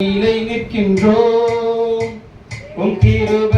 நிலை நிற்கின்றோம் உன் கிருபையால்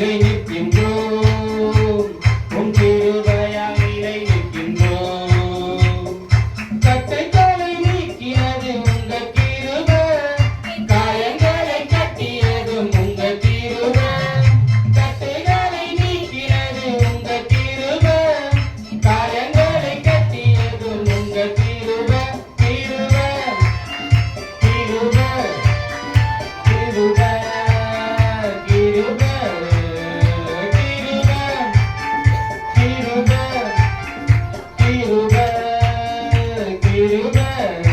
can't querer, né?